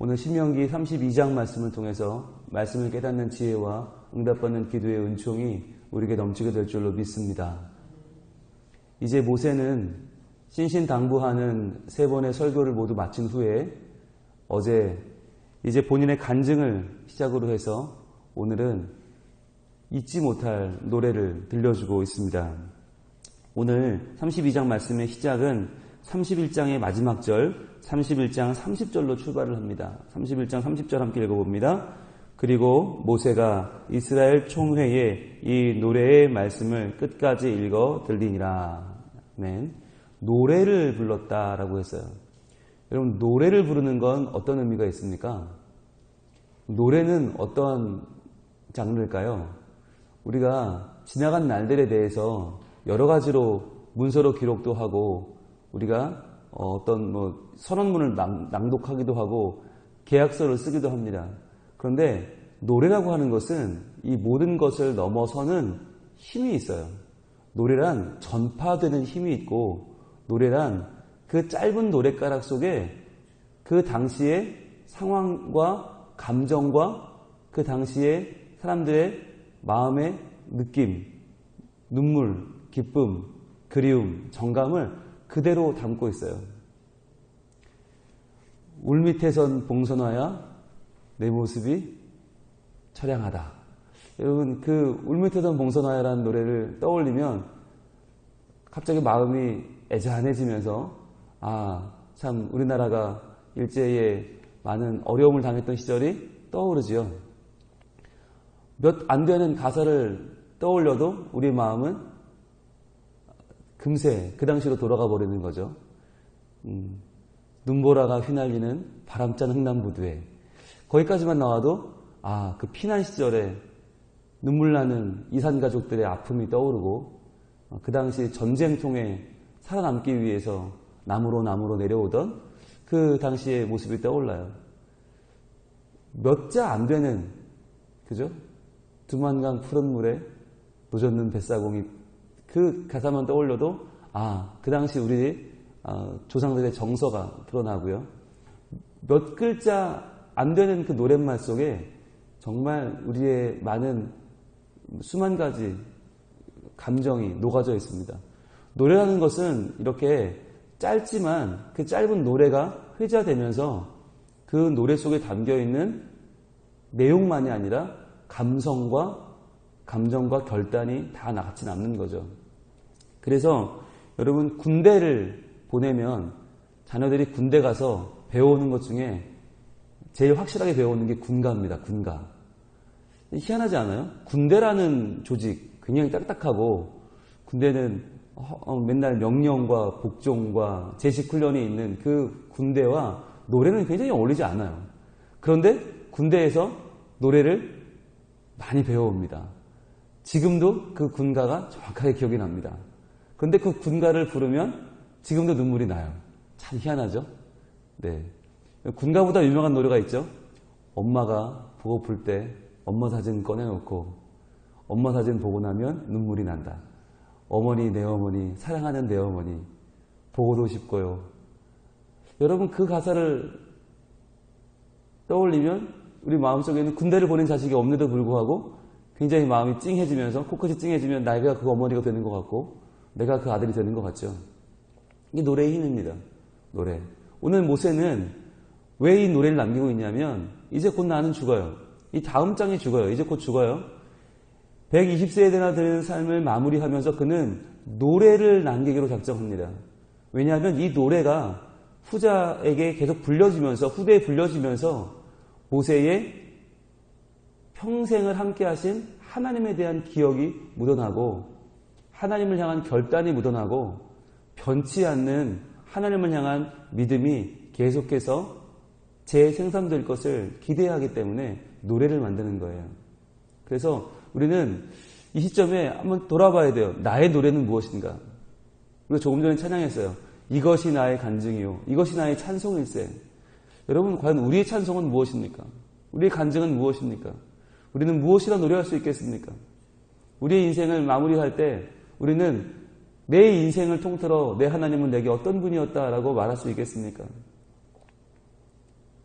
오늘 신명기 32장 말씀을 통해서 말씀을 깨닫는 지혜와 응답받는 기도의 은총이 우리에게 넘치게 될 줄로 믿습니다. 이제 모세는 신신당부하는 세 번의 설교를 모두 마친 후에 어제 이제 본인의 간증을 시작으로 해서 오늘은 잊지 못할 노래를 들려주고 있습니다. 오늘 32장 말씀의 시작은 31장의 마지막 절, 31장 30절로 출발을 합니다. 31장 30절 함께 읽어봅니다. 그리고 모세가 이스라엘 총회에 이 노래의 말씀을 끝까지 읽어 들리니라. 맨 노래를 불렀다라고 했어요. 여러분 노래를 부르는 건 어떤 의미가 있습니까? 노래는 어떠한 장르일까요? 우리가 지나간 날들에 대해서 여러 가지로 문서로 기록도 하고 우리가 어떤 뭐 선언문을 낭 독하기도 하고 계약서를 쓰기도 합니다. 그런데 노래라고 하는 것은 이 모든 것을 넘어서는 힘이 있어요. 노래란 전파되는 힘이 있고 노래란 그 짧은 노랫가락 속에 그 당시의 상황과 감정과 그 당시의 사람들의 마음의 느낌, 눈물, 기쁨, 그리움, 정감을 그대로 담고 있어요. 울 밑에선 봉선화야 내 모습이 처량하다. 여러분 그 울 밑에선 봉선화야라는 노래를 떠올리면 갑자기 마음이 애잔해지면서 아 참 우리나라가 일제에 많은 어려움을 당했던 시절이 떠오르지요. 몇 안 되는 가사를 떠올려도 우리 마음은 금세 그 당시로 돌아가 버리는 거죠. 음, 눈보라가 휘날리는 바람짠 흥남부두에 거기까지만 나와도 아 그 피난 시절에 눈물 나는 이산 가족들의 아픔이 떠오르고 어, 그 당시 전쟁통에 살아남기 위해서 나무로 나무로 내려오던 그 당시의 모습이 떠올라요. 몇 자 안 되는 그죠? 두만강 푸른 물에 노젓는 뱃사공이 그 가사만 떠올려도 아 그 당시 우리 어, 조상들의 정서가 드러나고요. 몇 글자 안 되는 그 노랫말 속에 정말 우리의 많은 수만 가지 감정이 녹아져 있습니다. 노래라는 것은 이렇게 짧지만 그 짧은 노래가 회자되면서 그 노래 속에 담겨 있는 내용만이 아니라 감성과 감정과 결단이 다 같이 남는 거죠. 그래서 여러분 군대를 보내면 자녀들이 군대 가서 배워오는 것 중에 제일 확실하게 배워오는 게 군가입니다. 군가. 희한하지 않아요? 군대라는 조직 굉장히 딱딱하고 군대는 어, 맨날 명령과 복종과 제식 훈련이 있는 그 군대와 노래는 굉장히 어울리지 않아요. 그런데 군대에서 노래를 많이 배워옵니다. 지금도 그 군가가 정확하게 기억이 납니다. 그런데 그 군가를 부르면 지금도 눈물이 나요. 참 희한하죠? 네. 군가보다 유명한 노래가 있죠? 엄마가 보고 풀때 엄마 사진 꺼내놓고 엄마 사진 보고 나면 눈물이 난다. 어머니, 내 어머니, 사랑하는 내 어머니, 보고도 싶고요. 여러분 그 가사를 떠올리면 우리 마음속에는 군대를 보낸 자식이 없는데도 불구하고 굉장히 마음이 찡해지면서 코끝이 찡해지면 나이가 그 어머니가 되는 것 같고 내가 그 아들이 되는 것 같죠. 이게 노래의 힘입니다. 노래. 오늘 모세는 왜 이 노래를 남기고 있냐면 이제 곧 나는 죽어요. 이 다음 장에 죽어요. 이제 곧 죽어요. 120세에 되나 되는 삶을 마무리하면서 그는 노래를 남기기로 작정합니다. 왜냐하면 이 노래가 후자에게 계속 불려지면서 후대에 불려지면서 모세의 평생을 함께 하신 하나님에 대한 기억이 묻어나고 하나님을 향한 결단이 묻어나고 변치 않는 하나님을 향한 믿음이 계속해서 재생산될 것을 기대하기 때문에 노래를 만드는 거예요. 그래서 우리는 이 시점에 한번 돌아봐야 돼요. 나의 노래는 무엇인가? 우리가 조금 전에 찬양했어요. 이것이 나의 간증이요. 이것이 나의 찬송일세. 여러분, 과연 우리의 찬송은 무엇입니까? 우리의 간증은 무엇입니까? 우리는 무엇이라 노래할 수 있겠습니까? 우리의 인생을 마무리할 때 우리는 내 인생을 통틀어 내 하나님은 내게 어떤 분이었다라고 말할 수 있겠습니까?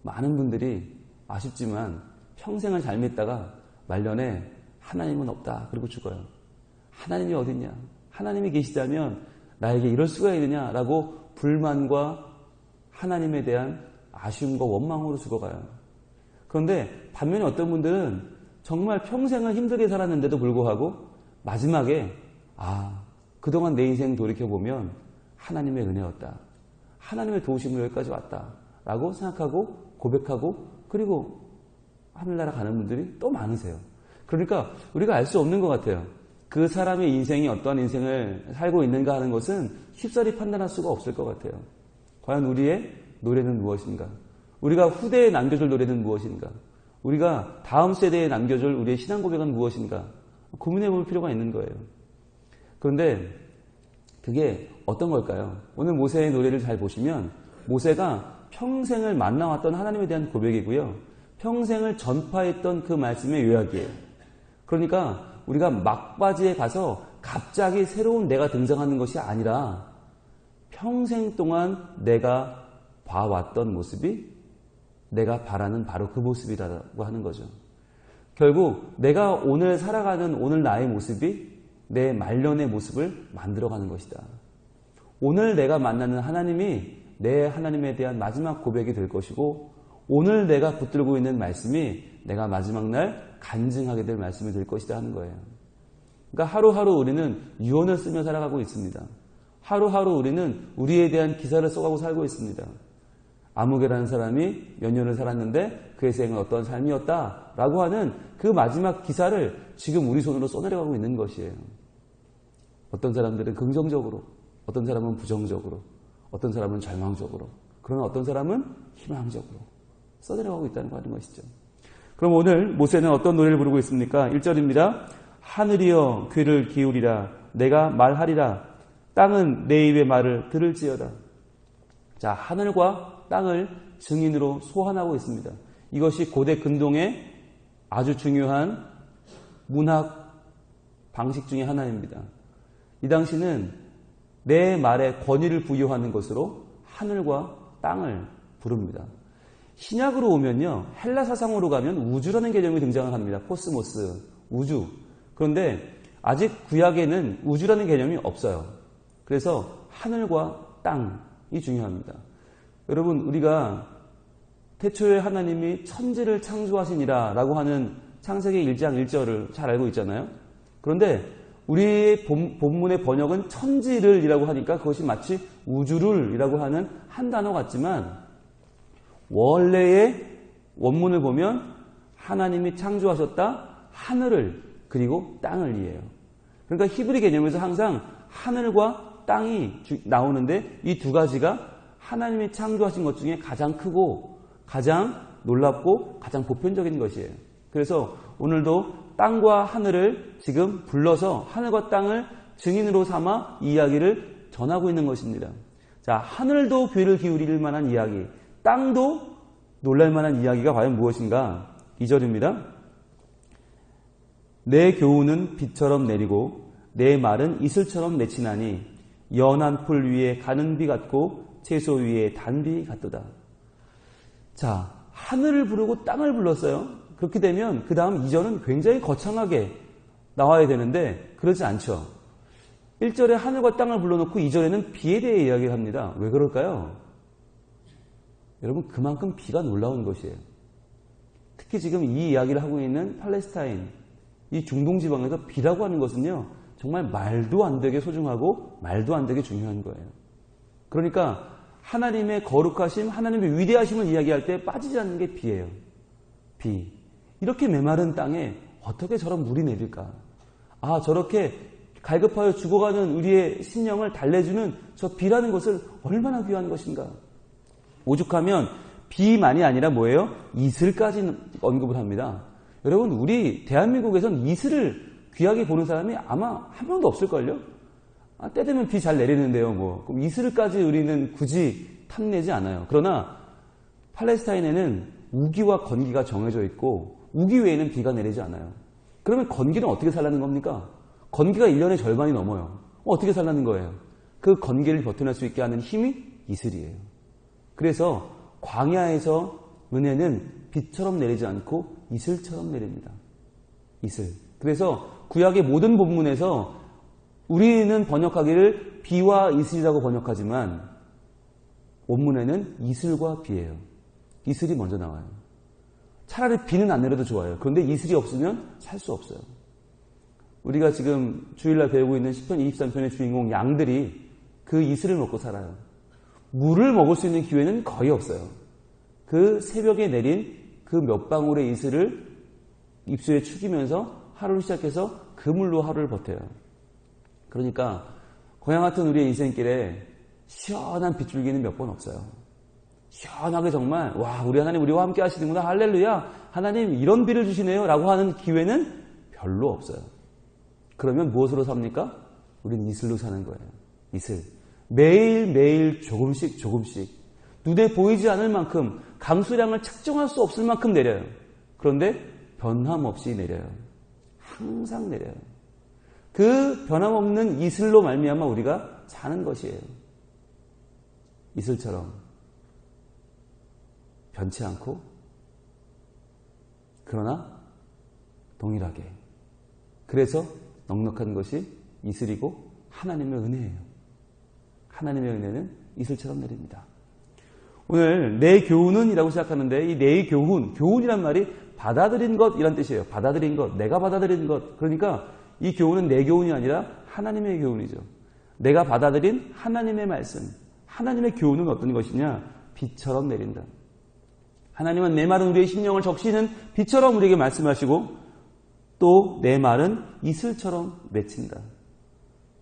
많은 분들이 아쉽지만 평생을 잘 믿다가 말년에 하나님은 없다. 그리고 죽어요. 하나님이 어딨냐? 하나님이 계시다면 나에게 이럴 수가 있느냐라고 불만과 하나님에 대한 아쉬움과 원망으로 죽어가요. 그런데 반면에 어떤 분들은 정말 평생을 힘들게 살았는데도 불구하고 마지막에 아 그동안 내 인생 돌이켜보면 하나님의 은혜였다. 하나님의 도우심으로 여기까지 왔다. 라고 생각하고 고백하고 그리고 하늘나라 가는 분들이 또 많으세요. 그러니까 우리가 알 수 없는 것 같아요. 그 사람의 인생이 어떠한 인생을 살고 있는가 하는 것은 쉽사리 판단할 수가 없을 것 같아요. 과연 우리의 노래는 무엇인가? 우리가 후대에 남겨줄 노래는 무엇인가? 우리가 다음 세대에 남겨줄 우리의 신앙 고백은 무엇인가? 고민해 볼 필요가 있는 거예요. 그런데 그게 어떤 걸까요? 오늘 모세의 노래를 잘 보시면 모세가 평생을 만나왔던 하나님에 대한 고백이고요. 평생을 전파했던 그 말씀의 요약이에요. 그러니까 우리가 막바지에 가서 갑자기 새로운 내가 등장하는 것이 아니라 평생 동안 내가 봐왔던 모습이 내가 바라는 바로 그 모습이라고 하는 거죠. 결국 내가 오늘 살아가는 오늘 나의 모습이 내 말년의 모습을 만들어가는 것이다. 오늘 내가 만나는 하나님이 내 하나님에 대한 마지막 고백이 될 것이고 오늘 내가 붙들고 있는 말씀이 내가 마지막 날 간증하게 될 말씀이 될 것이다 하는 거예요. 그러니까 하루하루 우리는 유언을 쓰며 살아가고 있습니다. 하루하루 우리는 우리에 대한 기사를 써가고 살고 있습니다. 아무개라는 사람이 몇 년을 살았는데 그의 생은 어떤 삶이었다라고 하는 그 마지막 기사를 지금 우리 손으로 써내려가고 있는 것이에요. 어떤 사람들은 긍정적으로, 어떤 사람은 부정적으로, 어떤 사람은 절망적으로, 그러나 어떤 사람은 희망적으로 써내려가고 있다는 거 하는 것이죠. 그럼 오늘 모세는 어떤 노래를 부르고 있습니까? 1절입니다. 하늘이여 귀를 기울이라 내가 말하리라 땅은 내 입의 말을 들을지어다. 자, 하늘과 땅을 증인으로 소환하고 있습니다. 이것이 고대 근동의 아주 중요한 문학 방식 중의 하나입니다. 이 당시는 내 말에 권위를 부여하는 것으로 하늘과 땅을 부릅니다. 신약으로 오면요, 헬라 사상으로 가면 우주라는 개념이 등장을 합니다. 코스모스, 우주. 그런데 아직 구약에는 우주라는 개념이 없어요. 그래서 하늘과 땅이 중요합니다. 여러분, 우리가 태초에 하나님이 천지를 창조하시니라 라고 하는 창세기 1장 1절을 잘 알고 있잖아요. 그런데 우리의 본문의 번역은 천지를 이라고 하니까 그것이 마치 우주를 이라고 하는 한 단어 같지만 원래의 원문을 보면 하나님이 창조하셨다 하늘을 그리고 땅을 이해해요. 그러니까 히브리 개념에서 항상 하늘과 땅이 나오는데 이 두 가지가 하나님이 창조하신 것 중에 가장 크고 가장 놀랍고 가장 보편적인 것이에요. 그래서 오늘도 땅과 하늘을 지금 불러서 하늘과 땅을 증인으로 삼아 이야기를 전하고 있는 것입니다. 자, 하늘도 귀를 기울일 만한 이야기, 땅도 놀랄 만한 이야기가 과연 무엇인가? 2절입니다. 내 교훈은 빛처럼 내리고 내 말은 이슬처럼 맺히나니 연한 풀 위에 가는 비 같고 채소 위에 단비 같도다. 자, 하늘을 부르고 땅을 불렀어요. 그렇게 되면 그 다음 2절은 굉장히 거창하게 나와야 되는데 그러지 않죠. 1절에 하늘과 땅을 불러놓고 2절에는 비에 대해 이야기를 합니다. 왜 그럴까요? 여러분 그만큼 비가 놀라운 것이에요. 특히 지금 이 이야기를 하고 있는 팔레스타인, 이 중동 지방에서 비라고 하는 것은요. 정말 말도 안 되게 소중하고 말도 안 되게 중요한 거예요. 그러니까 하나님의 거룩하심, 하나님의 위대하심을 이야기할 때 빠지지 않는 게 비예요. 비. 이렇게 메마른 땅에 어떻게 저런 물이 내릴까? 아, 저렇게 갈급하여 죽어가는 우리의 심령을 달래주는 저 비라는 것을 얼마나 귀한 것인가? 오죽하면 비만이 아니라 뭐예요? 이슬까지 언급을 합니다. 여러분, 우리 대한민국에선 이슬을 귀하게 보는 사람이 아마 한 명도 없을걸요? 아, 때 되면 비 잘 내리는데요, 뭐. 그럼 이슬까지 우리는 굳이 탐내지 않아요. 그러나 팔레스타인에는 우기와 건기가 정해져 있고 우기 외에는 비가 내리지 않아요. 그러면 건기는 어떻게 살라는 겁니까? 건기가 1년의 절반이 넘어요. 어떻게 살라는 거예요? 그 건기를 버텨낼 수 있게 하는 힘이 이슬이에요. 그래서 광야에서 은혜는 빛처럼 내리지 않고 이슬처럼 내립니다. 이슬. 그래서 구약의 모든 본문에서 우리는 번역하기를 비와 이슬이라고 번역하지만 원문에는 이슬과 비예요. 이슬이 먼저 나와요. 차라리 비는 안 내려도 좋아요. 그런데 이슬이 없으면 살 수 없어요. 우리가 지금 주일날 배우고 있는 10편 23편의 주인공 양들이 그 이슬을 먹고 살아요. 물을 먹을 수 있는 기회는 거의 없어요. 그 새벽에 내린 그 몇 방울의 이슬을 입술에 축이면서 하루를 시작해서 그 물로 하루를 버텨요. 그러니까 고향 같은 우리의 인생길에 시원한 빗줄기는 몇 번 없어요. 시원하게 정말 와 우리 하나님 우리와 함께 하시는구나 할렐루야 하나님 이런 비를 주시네요 라고 하는 기회는 별로 없어요. 그러면 무엇으로 삽니까? 우리는 이슬로 사는 거예요. 이슬. 매일매일 조금씩 조금씩 눈에 보이지 않을 만큼 강수량을 측정할 수 없을 만큼 내려요. 그런데 변함없이 내려요. 항상 내려요. 그 변함없는 이슬로 말미암아 우리가 사는 것이에요. 이슬처럼 변치 않고 그러나 동일하게 그래서 넉넉한 것이 이슬이고 하나님의 은혜예요. 하나님의 은혜는 이슬처럼 내립니다. 오늘 내 교훈은이라고 시작하는데 이 내 교훈, 교훈이란 말이 받아들인 것 이란 뜻이에요. 받아들인 것, 내가 받아들인 것. 그러니까 이 교훈은 내 교훈이 아니라 하나님의 교훈이죠. 내가 받아들인 하나님의 말씀. 하나님의 교훈은 어떤 것이냐? 빛처럼 내린다. 하나님은 내 말은 우리의 심령을 적시는 빛처럼 우리에게 말씀하시고 또 내 말은 이슬처럼 맺힌다.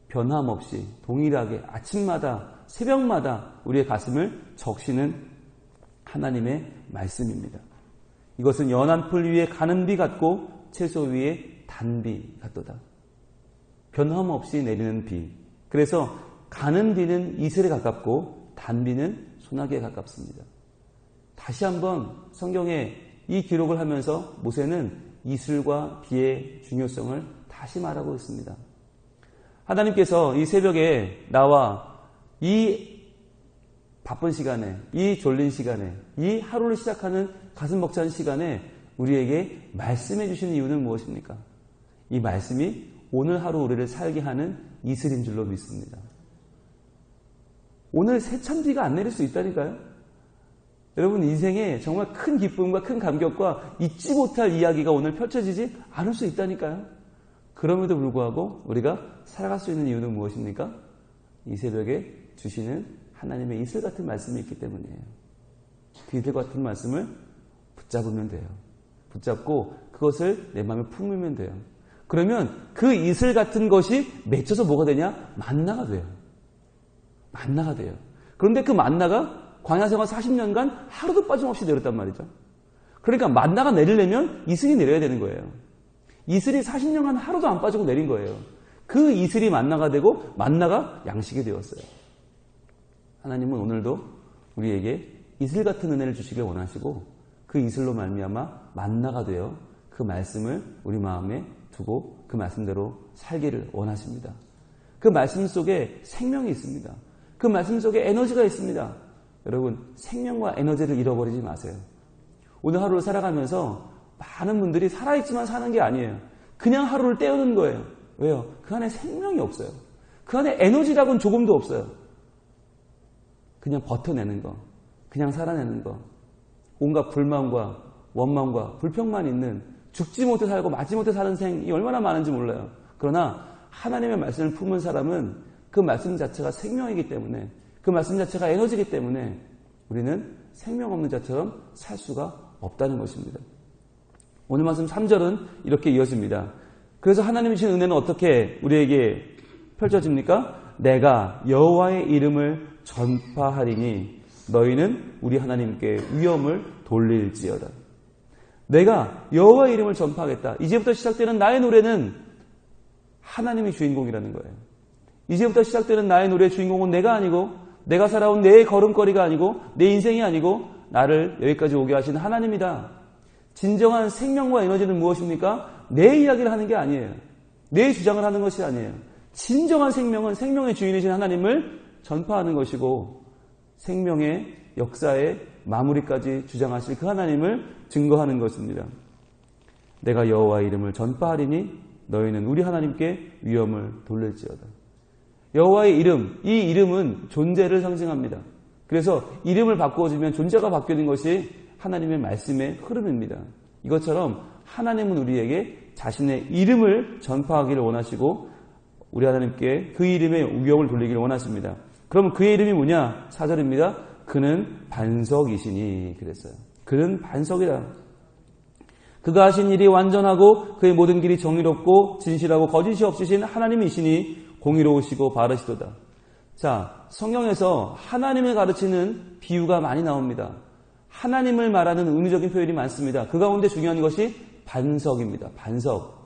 변함없이 동일하게 아침마다 새벽마다 우리의 가슴을 적시는 하나님의 말씀입니다. 이것은 연한 풀 위에 가는 비 같고 채소 위에 단비 같도다. 변함없이 내리는 비. 그래서 가는 비는 이슬에 가깝고 단비는 소나기에 가깝습니다. 다시 한번 성경에 이 기록을 하면서 모세는 이슬과 비의 중요성을 다시 말하고 있습니다. 하나님께서 이 새벽에 나와 이 바쁜 시간에, 이 졸린 시간에, 이 하루를 시작하는 가슴 벅찬 시간에 우리에게 말씀해 주시는 이유는 무엇입니까? 이 말씀이 오늘 하루 우리를 살게 하는 이슬인 줄로 믿습니다. 오늘 새참비가 안 내릴 수 있다니까요? 여러분 인생에 정말 큰 기쁨과 큰 감격과 잊지 못할 이야기가 오늘 펼쳐지지 않을 수 있다니까요? 그럼에도 불구하고 우리가 살아갈 수 있는 이유는 무엇입니까? 이 새벽에 주시는 하나님의 이슬 같은 말씀이 있기 때문이에요. 그 이슬 같은 말씀을 붙잡으면 돼요. 붙잡고 그것을 내 마음에 품으면 돼요. 그러면 그 이슬 같은 것이 맺혀서 뭐가 되냐? 만나가 돼요. 만나가 돼요. 그런데 그 만나가 광야 생활 40년간 하루도 빠짐없이 내렸단 말이죠. 그러니까 만나가 내리려면 이슬이 내려야 되는 거예요. 이슬이 40년간 하루도 안 빠지고 내린 거예요. 그 이슬이 만나가 되고 만나가 양식이 되었어요. 하나님은 오늘도 우리에게 이슬 같은 은혜를 주시길 원하시고 그 이슬로 말미암아 만나가 되어 그 말씀을 우리 마음에 두고 그 말씀대로 살기를 원하십니다. 그 말씀 속에 생명이 있습니다. 그 말씀 속에 에너지가 있습니다. 여러분 생명과 에너지를 잃어버리지 마세요. 오늘 하루를 살아가면서 많은 분들이 살아있지만 사는 게 아니에요. 그냥 하루를 때우는 거예요. 왜요? 그 안에 생명이 없어요. 그 안에 에너지라고는 조금도 없어요. 그냥 버텨내는 거. 그냥 살아내는 거. 온갖 불만과 원망과 불평만 있는 죽지 못해 살고 맞지 못해 사는 생이 얼마나 많은지 몰라요. 그러나 하나님의 말씀을 품은 사람은 그 말씀 자체가 생명이기 때문에 그 말씀 자체가 에너지이기 때문에 우리는 생명 없는 자처럼 살 수가 없다는 것입니다. 오늘 말씀 3절은 이렇게 이어집니다. 그래서 하나님이 주신 은혜는 어떻게 우리에게 펼쳐집니까? 내가 여호와의 이름을 전파하리니 너희는 우리 하나님께 위엄을 돌릴지어다. 내가 여호와의 이름을 전파하겠다. 이제부터 시작되는 나의 노래는 하나님이 주인공이라는 거예요. 이제부터 시작되는 나의 노래의 주인공은 내가 아니고 내가 살아온 내 걸음걸이가 아니고 내 인생이 아니고 나를 여기까지 오게 하신 하나님이다. 진정한 생명과 에너지는 무엇입니까? 내 이야기를 하는 게 아니에요. 내 주장을 하는 것이 아니에요. 진정한 생명은 생명의 주인이신 하나님을 전파하는 것이고 생명의 역사에 마무리까지 주장하실 그 하나님을 증거하는 것입니다. 내가 여호와의 이름을 전파하리니 너희는 우리 하나님께 위엄을 돌릴지어다. 여호와의 이름, 이 이름은 존재를 상징합니다. 그래서 이름을 바꾸어지면 존재가 바뀌는 것이 하나님의 말씀의 흐름입니다. 이것처럼 하나님은 우리에게 자신의 이름을 전파하기를 원하시고 우리 하나님께 그 이름의 우경을 돌리기를 원하십니다. 그러면 그의 이름이 뭐냐? 사절입니다. 그는 반석이시니 그랬어요. 그는 반석이다. 그가 하신 일이 완전하고 그의 모든 길이 정의롭고 진실하고 거짓이 없으신 하나님이시니 공의로우시고 바르시도다. 자, 성경에서 하나님을 가르치는 비유가 많이 나옵니다. 하나님을 말하는 의미적인 표현이 많습니다. 그 가운데 중요한 것이 반석입니다. 반석.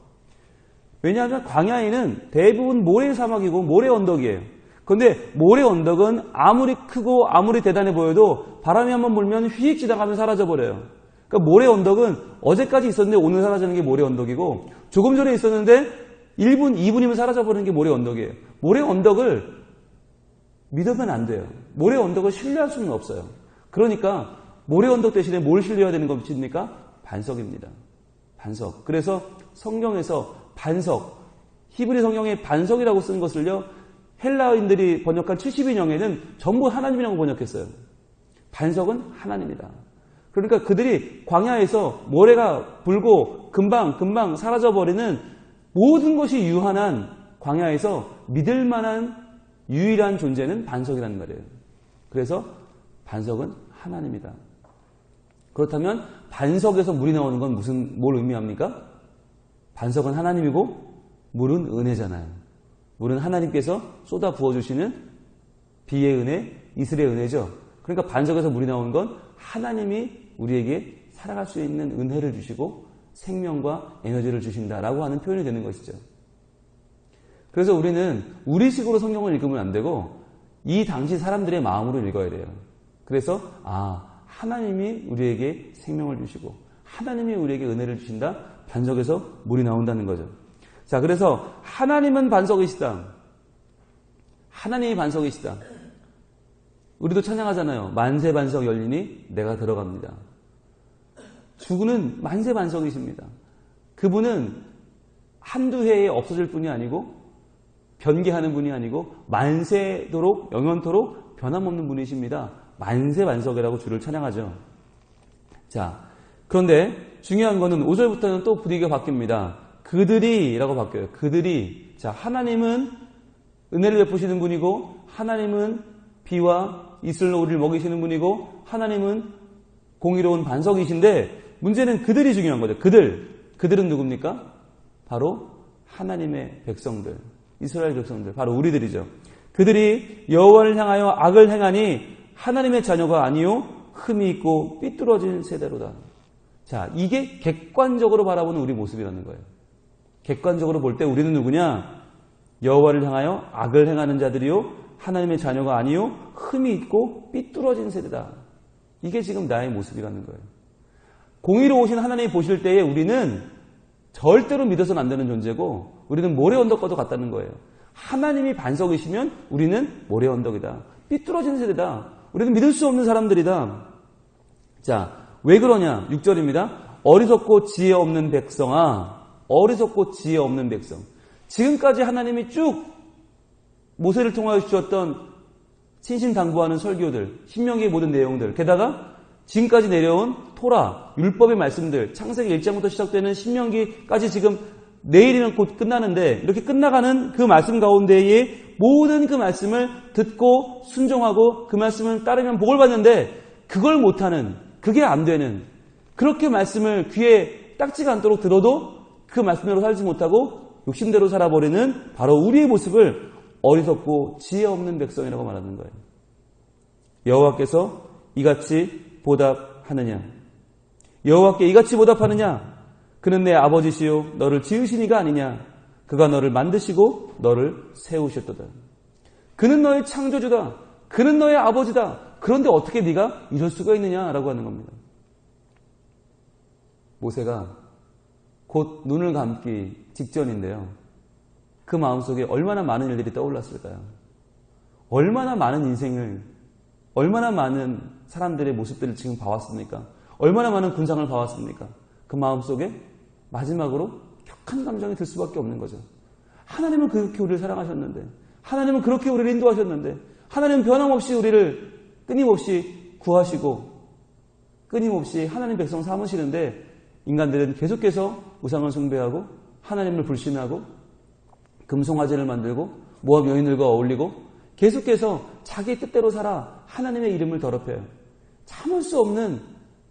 왜냐하면 광야에는 대부분 모래 사막이고 모래 언덕이에요. 그런데 모래 언덕은 아무리 크고 아무리 대단해 보여도 바람이 한번 불면 휘익 지나가면 사라져 버려요. 그러니까 모래 언덕은 어제까지 있었는데 오늘 사라지는 게 모래 언덕이고 조금 전에 있었는데 1분, 2분이면 사라져 버리는 게 모래 언덕이에요. 모래 언덕을 믿으면 안 돼요. 모래 언덕을 신뢰할 수는 없어요. 그러니까 모래 언덕 대신에 뭘 신뢰해야 되는 것입니까? 반석입니다. 반석. 그래서 성경에서 반석, 히브리 성경에 반석이라고 쓴 것을요, 헬라인들이 번역한 70인형에는 전부 하나님이라고 번역했어요. 반석은 하나님이다. 그러니까 그들이 광야에서 모래가 불고 금방 금방 사라져 버리는 모든 것이 유한한 광야에서 믿을 만한 유일한 존재는 반석이라는 말이에요. 그래서 반석은 하나님이다. 그렇다면 반석에서 물이 나오는 건 무슨 뭘 의미합니까? 반석은 하나님이고 물은 은혜잖아요. 물은 하나님께서 쏟아 부어 주시는 비의 은혜, 이슬의 은혜죠. 그러니까 반석에서 물이 나오는 건 하나님이 우리에게 살아갈 수 있는 은혜를 주시고 생명과 에너지를 주신다라고 하는 표현이 되는 것이죠. 그래서 우리는 우리식으로 성경을 읽으면 안 되고 이 당시 사람들의 마음으로 읽어야 돼요. 그래서 아 하나님이 우리에게 생명을 주시고 하나님이 우리에게 은혜를 주신다. 반석에서 물이 나온다는 거죠. 자, 그래서 하나님은 반석이시다. 하나님이 반석이시다. 우리도 찬양하잖아요. 만세 반석 열리니 내가 들어갑니다. 주구는 만세 반석이십니다. 그분은 한두 해에 없어질 뿐이 아니고 변개하는 분이 아니고 만세도록 영원토록 변함없는 분이십니다. 만세 반석이라고 주를 찬양하죠. 자, 그런데 중요한 거는 5절부터는 또 분위기가 바뀝니다. 그들이라고 바뀌어요. 그들이. 자, 하나님은 은혜를 베푸시는 분이고, 하나님은 비와 이슬로 우리를 먹이시는 분이고, 하나님은 공의로운 반석이신데, 문제는 그들이 중요한 거죠. 그들. 그들은 누굽니까? 바로 하나님의 백성들. 이스라엘 백성들. 바로 우리들이죠. 그들이 여호와를 향하여 악을 행하니 하나님의 자녀가 아니요 흠이 있고 삐뚤어진 세대로다. 자, 이게 객관적으로 바라보는 우리 모습이라는 거예요. 객관적으로 볼 때 우리는 누구냐? 여호와를 향하여 악을 행하는 자들이요 하나님의 자녀가 아니요 흠이 있고 삐뚤어진 세대다. 이게 지금 나의 모습이라는 거예요. 공의로우신 하나님이 보실 때에 우리는 절대로 믿어서는 안 되는 존재고 우리는 모래 언덕과도 같다는 거예요. 하나님이 반석이시면 우리는 모래 언덕이다. 삐뚤어진 세대다. 우리는 믿을 수 없는 사람들이다. 자, 왜 그러냐? 6절입니다. 어리석고 지혜 없는 백성아, 어리석고 지혜 없는 백성. 지금까지 하나님이 쭉 모세를 통하여 주셨던 신신당부하는 설교들, 신명기의 모든 내용들, 게다가 지금까지 내려온 토라, 율법의 말씀들, 창세기 1장부터 시작되는 신명기까지 지금 내일이면 곧 끝나는데 이렇게 끝나가는 그 말씀 가운데에 모든 그 말씀을 듣고 순종하고 그 말씀을 따르면 복을 받는데 그걸 못하는 그게 안 되는 그렇게 말씀을 귀에 딱지가 않도록 들어도 그 말씀대로 살지 못하고 욕심대로 살아버리는 바로 우리의 모습을 어리석고 지혜 없는 백성이라고 말하는 거예요. 여호와께서 이같이 보답하느냐? 여호와께 이같이 보답하느냐? 그는 내 아버지시요 너를 지으시니가 아니냐? 그가 너를 만드시고 너를 세우셨도다. 그는 너의 창조주다. 그는 너의 아버지다. 그런데 어떻게 네가 이럴 수가 있느냐라고 하는 겁니다. 모세가 곧 눈을 감기 직전인데요. 그 마음속에 얼마나 많은 일들이 떠올랐을까요? 얼마나 많은 인생을, 얼마나 많은 사람들의 모습들을 지금 봐왔습니까? 얼마나 많은 군상을 봐왔습니까? 그 마음 속에 마지막으로 격한 감정이 들 수밖에 없는 거죠. 하나님은 그렇게 우리를 사랑하셨는데, 하나님은 그렇게 우리를 인도하셨는데, 하나님은 변함없이 우리를 끊임없이 구하시고, 끊임없이 하나님 백성 삼으시는데, 인간들은 계속해서 우상을 숭배하고, 하나님을 불신하고, 금송아지를 만들고, 모압 여인들과 어울리고, 계속해서 자기 뜻대로 살아 하나님의 이름을 더럽혀요. 참을 수 없는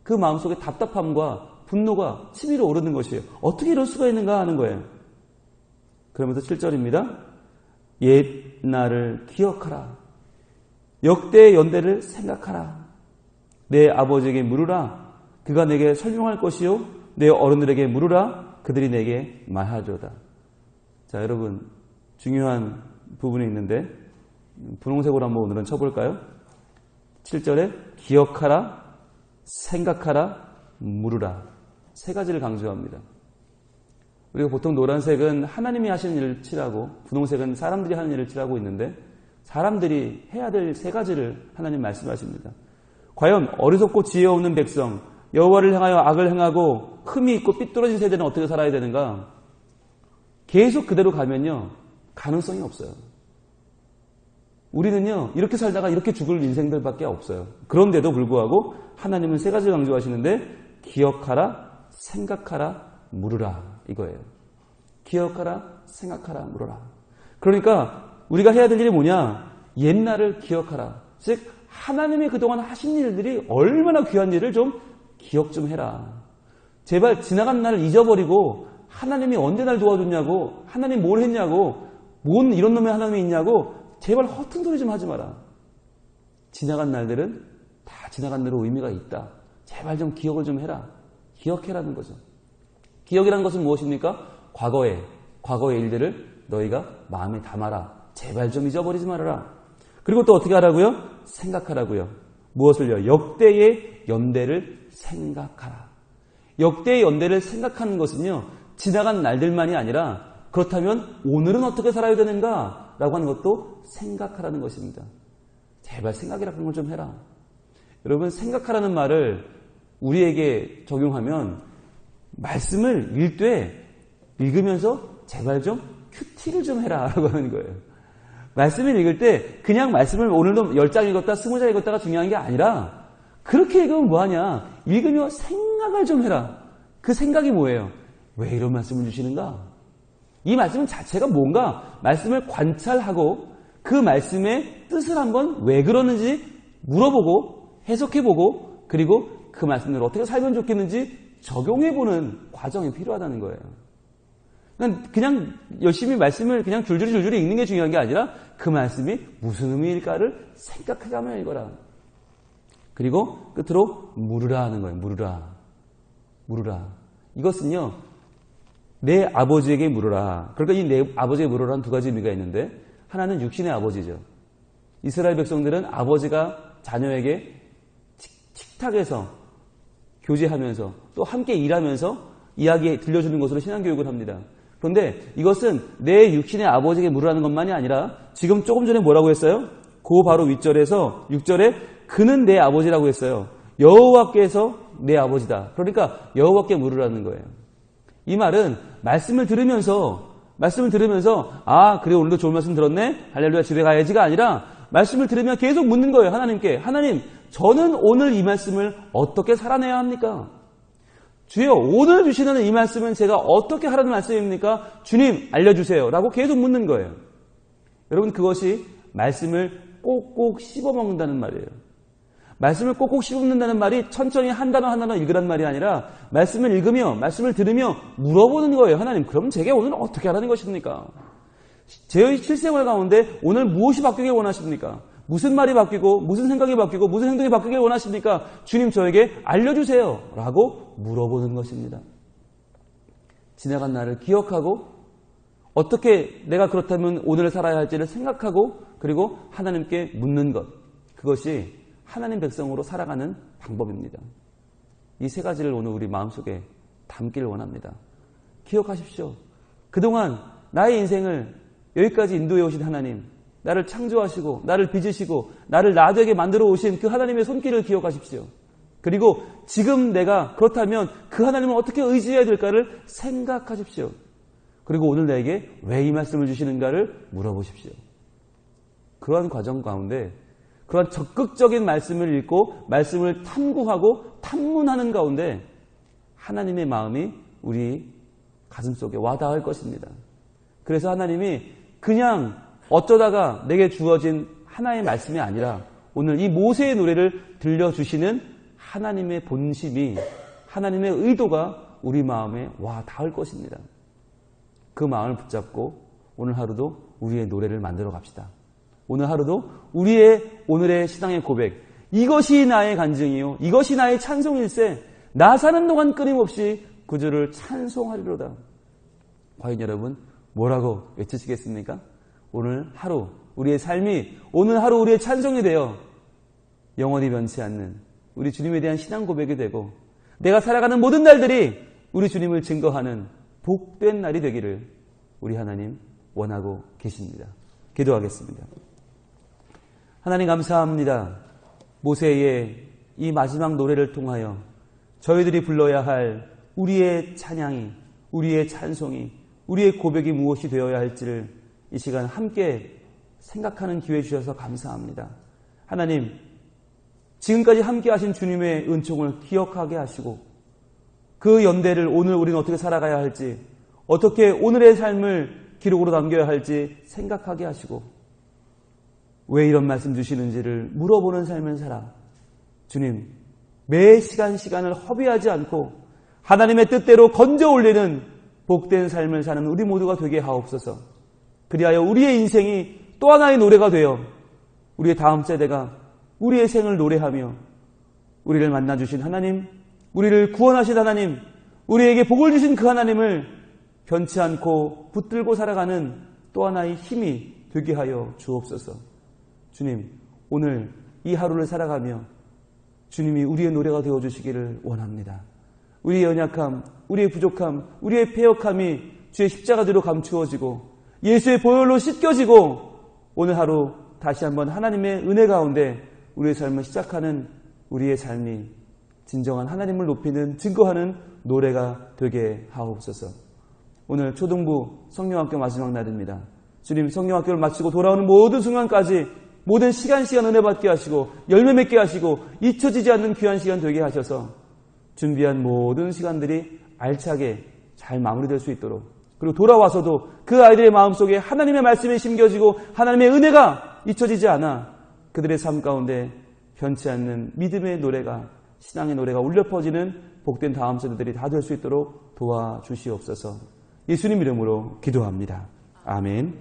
그 마음속에 답답함과 분노가 치밀어 오르는 것이에요. 어떻게 이럴 수가 있는가 하는 거예요. 그러면서 7절입니다. 옛날을 기억하라. 역대의 연대를 생각하라. 내 아버지에게 물으라. 그가 내게 설명할 것이요. 내 어른들에게 물으라. 그들이 내게 말하리로다. 자, 여러분 중요한 부분이 있는데 분홍색으로 한번 오늘은 쳐볼까요? 7절에 기억하라, 생각하라, 물으라. 세 가지를 강조합니다. 우리가 보통 노란색은 하나님이 하시는 일을 칠하고 분홍색은 사람들이 하는 일을 칠하고 있는데 사람들이 해야 될 세 가지를 하나님 말씀하십니다. 과연 어리석고 지혜 없는 백성, 여호와를 향하여 악을 행하고 흠이 있고 삐뚤어진 세대는 어떻게 살아야 되는가? 계속 그대로 가면요. 가능성이 없어요. 우리는요, 이렇게 살다가 이렇게 죽을 인생들밖에 없어요. 그런데도 불구하고 하나님은 세 가지 강조하시는데 기억하라, 생각하라, 물으라 이거예요. 기억하라, 생각하라, 물어라. 그러니까 우리가 해야 될 일이 뭐냐? 옛날을 기억하라. 즉 하나님이 그동안 하신 일들이 얼마나 귀한 일을 좀 기억 좀 해라. 제발 지나간 날을 잊어버리고 하나님이 언제 날 도와줬냐고 하나님 뭘 했냐고 뭔 이런 놈의 하나님이 있냐고 제발 허튼 소리 좀 하지 마라. 지나간 날들은 다 지나간 대로 의미가 있다. 제발 좀 기억을 좀 해라. 기억해라는 거죠. 기억이라는 것은 무엇입니까? 과거에, 과거의 일들을 너희가 마음에 담아라. 제발 좀 잊어버리지 말아라. 그리고 또 어떻게 하라고요? 생각하라고요. 무엇을요? 역대의 연대를 생각하라. 역대의 연대를 생각하는 것은요, 지나간 날들만이 아니라 그렇다면 오늘은 어떻게 살아야 되는가? 라고 하는 것도 생각하라는 것입니다. 제발 생각이라는 걸 좀 해라. 여러분, 생각하라는 말을 우리에게 적용하면 말씀을 읽되 읽으면서 제발 좀 큐티를 좀 해라. 라고 하는 거예요. 말씀을 읽을 때 그냥 말씀을 오늘도 10장 읽었다, 20장 읽었다가 중요한 게 아니라 그렇게 읽으면 뭐하냐? 읽으며 생각을 좀 해라. 그 생각이 뭐예요? 왜 이런 말씀을 주시는가? 이 말씀 자체가 뭔가 말씀을 관찰하고 그 말씀의 뜻을 한번 왜 그러는지 물어보고 해석해보고 그리고 그 말씀을 어떻게 살면 좋겠는지 적용해보는 과정이 필요하다는 거예요. 그냥 열심히 말씀을 그냥 줄줄이 줄줄이 읽는 게 중요한 게 아니라 그 말씀이 무슨 의미일까를 생각해가며 읽어라. 그리고 끝으로 물으라 하는 거예요. 물으라. 물으라. 이것은요, 내 아버지에게 물어라. 그러니까 이 내 아버지에게 물어라는 두 가지 의미가 있는데 하나는 육신의 아버지죠. 이스라엘 백성들은 아버지가 자녀에게 식탁에서 교제하면서 또 함께 일하면서 이야기 들려주는 것으로 신앙교육을 합니다. 그런데 이것은 내 육신의 아버지에게 물으라는 것만이 아니라 지금 조금 전에 뭐라고 했어요? 그 바로 윗절에서 6절에 그는 내 아버지라고 했어요. 여호와께서 내 아버지다. 그러니까 여호와께 물으라는 거예요. 이 말은 말씀을 들으면서 말씀을 들으면서 아 그래 오늘도 좋은 말씀 들었네? 할렐루야 집에 가야지가 아니라 말씀을 들으면 계속 묻는 거예요 하나님께. 하나님 저는 오늘 이 말씀을 어떻게 살아내야 합니까? 주여 오늘 주시는 이 말씀은 제가 어떻게 하라는 말씀입니까? 주님 알려주세요. 라고 계속 묻는 거예요. 여러분 그것이 말씀을 꼭꼭 씹어먹는다는 말이에요 말씀을 꼭꼭 씹는다는 말이 천천히 한 단어 한 단어 읽으란 말이 아니라 말씀을 읽으며 말씀을 들으며 물어보는 거예요. 하나님, 그럼 제게 오늘 어떻게 하라는 것입니까? 제 실생활 가운데 오늘 무엇이 바뀌길 원하십니까? 무슨 말이 바뀌고 무슨 생각이 바뀌고 무슨 행동이 바뀌길 원하십니까? 주님 저에게 알려주세요. 라고 물어보는 것입니다. 지나간 날을 기억하고 어떻게 내가 그렇다면 오늘 살아야 할지를 생각하고 그리고 하나님께 묻는 것. 그것이 하나님 백성으로 살아가는 방법입니다. 이 세 가지를 오늘 우리 마음속에 담기를 원합니다. 기억하십시오. 그동안 나의 인생을 여기까지 인도해 오신 하나님, 나를 창조하시고 나를 빚으시고 나를 나되게 만들어 오신 그 하나님의 손길을 기억하십시오. 그리고 지금 내가 그렇다면 그 하나님을 어떻게 의지해야 될까를 생각하십시오. 그리고 오늘 내게 왜 이 말씀을 주시는가를 물어보십시오. 그러한 과정 가운데 그러한 적극적인 말씀을 읽고 말씀을 탐구하고 탐문하는 가운데 하나님의 마음이 우리 가슴 속에 와닿을 것입니다. 그래서 하나님이 그냥 어쩌다가 내게 주어진 하나의 말씀이 아니라 오늘 이 모세의 노래를 들려주시는 하나님의 본심이 하나님의 의도가 우리 마음에 와 닿을 것입니다. 그 마음을 붙잡고 오늘 하루도 우리의 노래를 만들어 갑시다. 오늘 하루도 우리의 오늘의 신앙의 고백 이것이 나의 간증이요 이것이 나의 찬송일세 나 사는 동안 끊임없이 구주를 찬송하리로다. 과연 여러분 뭐라고 외치시겠습니까? 오늘 하루 우리의 삶이 오늘 하루 우리의 찬송이 되어 영원히 변치 않는 우리 주님에 대한 신앙 고백이 되고 내가 살아가는 모든 날들이 우리 주님을 증거하는 복된 날이 되기를 우리 하나님 원하고 계십니다. 기도하겠습니다. 하나님 감사합니다. 모세의 이 마지막 노래를 통하여 저희들이 불러야 할 우리의 찬양이, 우리의 찬송이, 우리의 고백이 무엇이 되어야 할지를 이 시간 함께 생각하는 기회 주셔서 감사합니다. 하나님, 지금까지 함께 하신 주님의 은총을 기억하게 하시고 그 연대를 오늘 우리는 어떻게 살아가야 할지 어떻게 오늘의 삶을 기록으로 남겨야 할지 생각하게 하시고 왜 이런 말씀 주시는지를 물어보는 삶을 살아 주님 매 시간 시간을 허비하지 않고 하나님의 뜻대로 건져 올리는 복된 삶을 사는 우리 모두가 되게 하옵소서 그리하여 우리의 인생이 또 하나의 노래가 되어 우리의 다음 세대가 우리의 생을 노래하며 우리를 만나주신 하나님, 우리를 구원하신 하나님, 우리에게 복을 주신 그 하나님을 변치 않고 붙들고 살아가는 또 하나의 힘이 되게 하여 주옵소서. 주님, 오늘 이 하루를 살아가며 주님이 우리의 노래가 되어 주시기를 원합니다. 우리의 연약함, 우리의 부족함, 우리의 폐역함이 주의 십자가대로 감추어지고 예수의 보혈로 씻겨지고 오늘 하루 다시 한번 하나님의 은혜 가운데 우리의 삶을 시작하는 우리의 삶이 진정한 하나님을 높이는 증거하는 노래가 되게 하옵소서. 오늘 초등부 성령학교 마지막 날입니다. 주님 성령학교를 마치고 돌아오는 모든 순간까지 모든 시간 시간 은혜 받게 하시고 열매 맺게 하시고 잊혀지지 않는 귀한 시간 되게 하셔서 준비한 모든 시간들이 알차게 잘 마무리될 수 있도록 그리고 돌아와서도 그 아이들의 마음속에 하나님의 말씀이 심겨지고 하나님의 은혜가 잊혀지지 않아 그들의 삶 가운데 변치 않는 믿음의 노래가 신앙의 노래가 울려 퍼지는 복된 다음 세대들이 다 될 수 있도록 도와주시옵소서. 예수님 이름으로 기도합니다. 아멘.